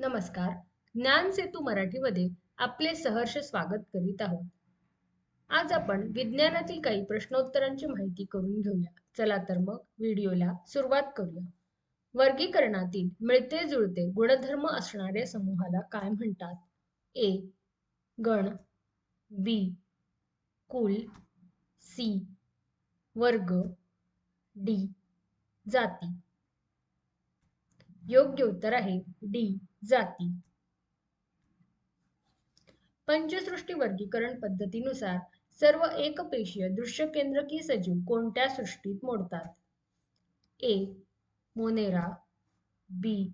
नमस्कार. ज्ञान सेतू मराठीमध्ये आपले सहर्ष स्वागत करीत आहोत. आज आपण विज्ञानातील काही प्रश्नोत्तरांची माहिती करून घेऊया. चला तर मग व्हिडिओला सुरुवात करूया. वर्गीकरणातील मिळते जुळते गुणधर्म असणाऱ्या समूहाला काय म्हणतात? ए. गण. बी. कुल. सी. वर्ग. डी. जाती. योग्य उत्तर आहे डी जाती. पंचसृष्टी वर्गीकरण पद्धतीनुसार सर्व एकपेशीय दृश्यकेंद्रकी सजीव कोणत्या सृष्टीत मोडतात? ए मोनेरा. बी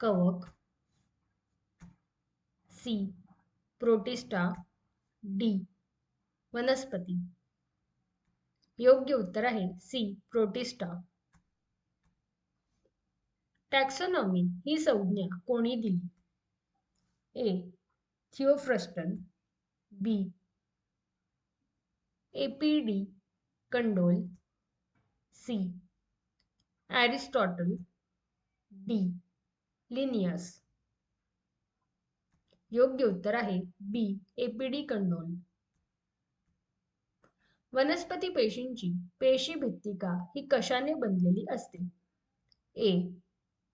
कवक. C protista. डी वनस्पती. योग्य उत्तर आहे सी प्रोटिस्टा. टॅक्सॉनॉमी ही संज्ञा कोणी दिली? A Theophrastus. B APD Candolle. C Aristotle D Linnaeus. योग्य उत्तर आहे बी एपीडी कंडोल. वनस्पती पेशींची पेशी भित्तिका ही कशाने बनलेली असते? A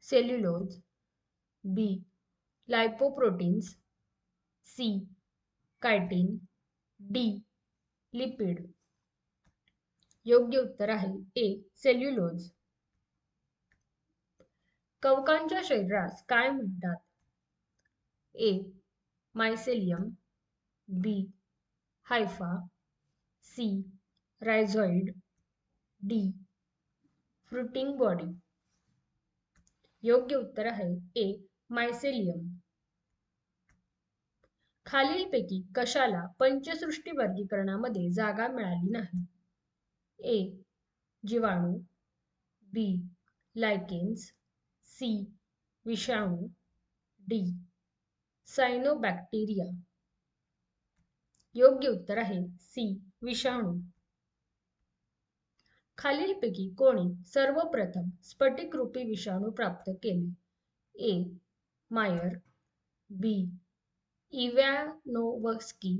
cellulose B lipoproteins C chitin D lipid योग्य उत्तर आहे ए सेल्युलोज कवकांच्या शरीरास काय म्हणतात? A mycelium B hypha C rhizoid D fruiting body योग्य उत्तर आहे ए मायसेलियम खालीलपैकी कशाला पंचसृष्टी वर्गीकरणामध्ये जागा मिळाली नाही? ए जीवाणू बी लायकेन्स सी विषाणू डी सायनोबॅक्टेरिया योग्य उत्तर आहे सी विषाणू. खालीलपैकी कोणी सर्वप्रथम स्फटिकरूपी विषाणू प्राप्त केले? A. Mayer B. Ivanovsky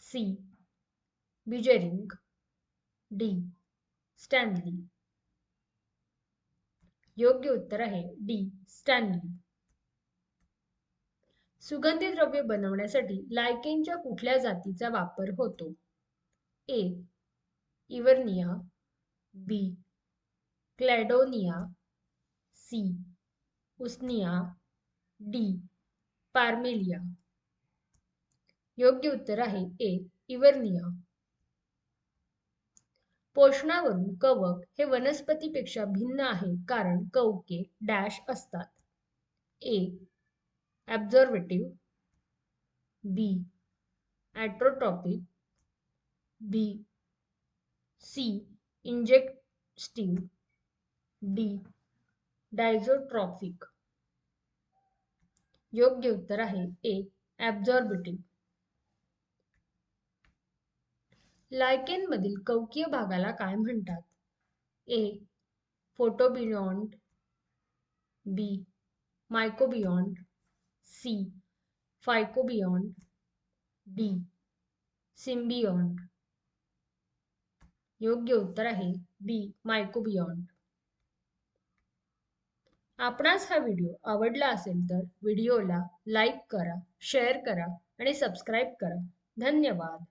C. Beijerinck D. Stanley. योग्य उत्तर आहे डी. स्टॅनली. सुगंधी द्रव्य बनवण्यासाठी लायकेनच्या कुठल्या जातीचा वापर होतो? A. Evernia B Cladonia C Usnea D Parmelia योग्य उत्तर आहे ए इवर्निया पोषणावरून कवक हे वनस्पतीपेक्षा भिन्न आहे कारण कवके डॅश असतात. A absorptive B autotrophic B C इंजेक्टिव्ह D diazotrophic योग्य उत्तर आहे ए ॲब्झॉर्बिटिव्ह लायकेनमधील कवकीय भागाला काय म्हणतात? ए फोटोबियॉन्ड बी मायकोबियॉन्ड सी फायकोबियॉन्ड डी सिम्बियॉन्ड योग्य उत्तर आहे बी मायकोबियॉन्ड आपणास हा व्हिडिओ आवडला असेल तर व्हिडिओला लाईक करा शेअर करा आणि सबस्क्राईब करा. धन्यवाद.